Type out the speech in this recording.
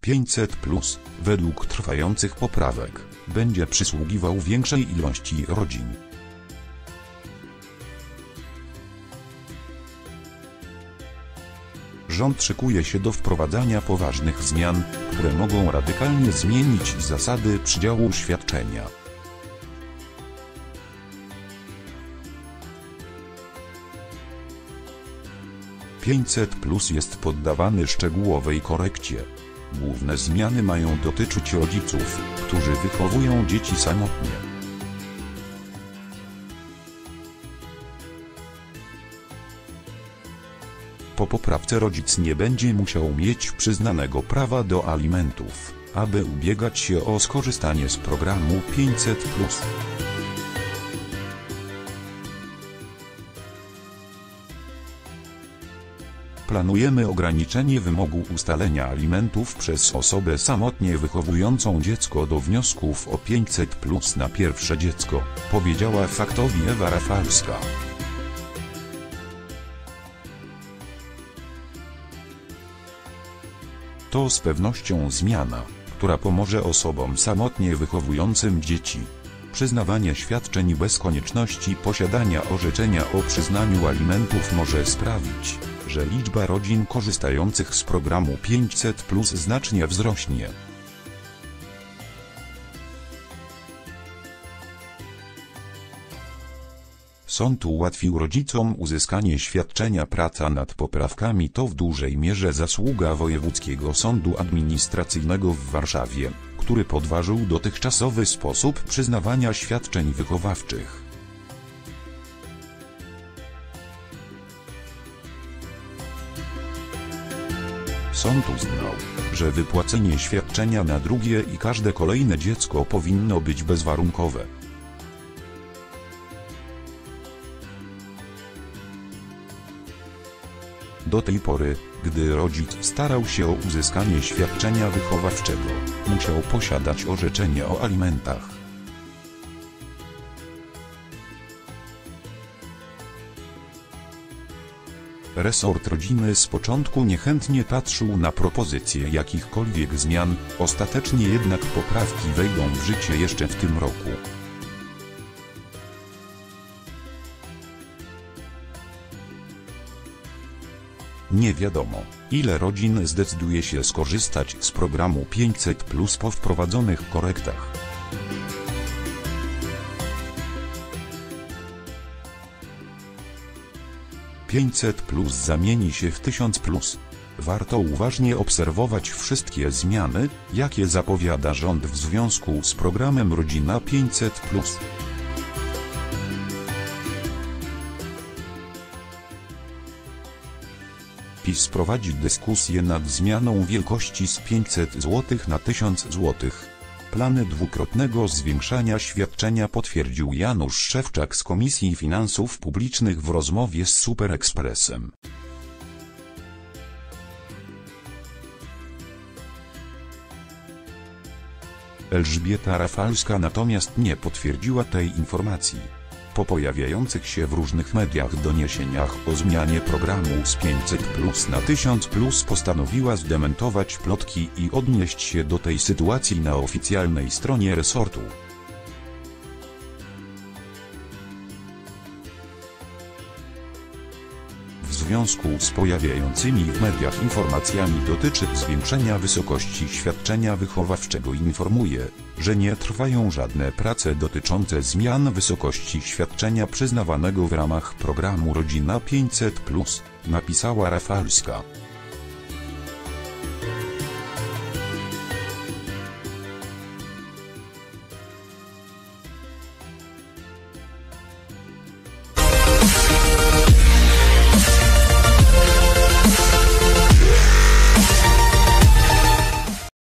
500 plus, według trwających poprawek, będzie przysługiwał większej ilości rodzin. Rząd szykuje się do wprowadzania poważnych zmian, które mogą radykalnie zmienić zasady przydziału świadczenia. Pięćset plus jest poddawany szczegółowej korekcie. Główne zmiany mają dotyczyć rodziców, którzy wychowują dzieci samotnie. Po poprawce rodzic nie będzie musiał mieć przyznanego prawa do alimentów, aby ubiegać się o skorzystanie z programu 500+. Planujemy ograniczenie wymogu ustalenia alimentów przez osobę samotnie wychowującą dziecko do wniosków o 500 plus na pierwsze dziecko, powiedziała faktowi Ewa Rafalska. To z pewnością zmiana, która pomoże osobom samotnie wychowującym dzieci. Przyznawanie świadczeń bez konieczności posiadania orzeczenia o przyznaniu alimentów może sprawić, że liczba rodzin korzystających z programu 500 plus znacznie wzrośnie. Sąd ułatwił rodzicom uzyskanie świadczenia praca nad poprawkami to w dużej mierze zasługa Wojewódzkiego Sądu Administracyjnego w Warszawie, który podważył dotychczasowy sposób przyznawania świadczeń wychowawczych. Sąd uznał, że wypłacenie świadczenia na drugie i każde kolejne dziecko powinno być bezwarunkowe. Do tej pory, gdy rodzic starał się o uzyskanie świadczenia wychowawczego, musiał posiadać orzeczenie o alimentach. Resort rodziny z początku niechętnie patrzył na propozycje jakichkolwiek zmian, ostatecznie jednak poprawki wejdą w życie jeszcze w tym roku. Nie wiadomo, ile rodzin zdecyduje się skorzystać z programu 500 plus po wprowadzonych korektach. Pięćset plus zamieni się w 1000 plus. Warto uważnie obserwować wszystkie zmiany, jakie zapowiada rząd w związku z programem Rodzina 500 plus. PiS prowadzi dyskusję nad zmianą wielkości z 500 zł na 1000 zł. Plany dwukrotnego zwiększania świadczenia potwierdził Janusz Szewczak z Komisji Finansów Publicznych w rozmowie z Super Expressem. Elżbieta Rafalska natomiast nie potwierdziła tej informacji. Po pojawiających się w różnych mediach doniesieniach o zmianie programu z 500 plus na 1000 plus postanowiła zdementować plotki i odnieść się do tej sytuacji na oficjalnej stronie resortu. Związku z pojawiającymi w mediach informacjami dotyczy zwiększenia wysokości świadczenia wychowawczego informuje, że nie trwają żadne prace dotyczące zmian wysokości świadczenia przyznawanego w ramach programu Rodzina 500+, napisała Rafalska.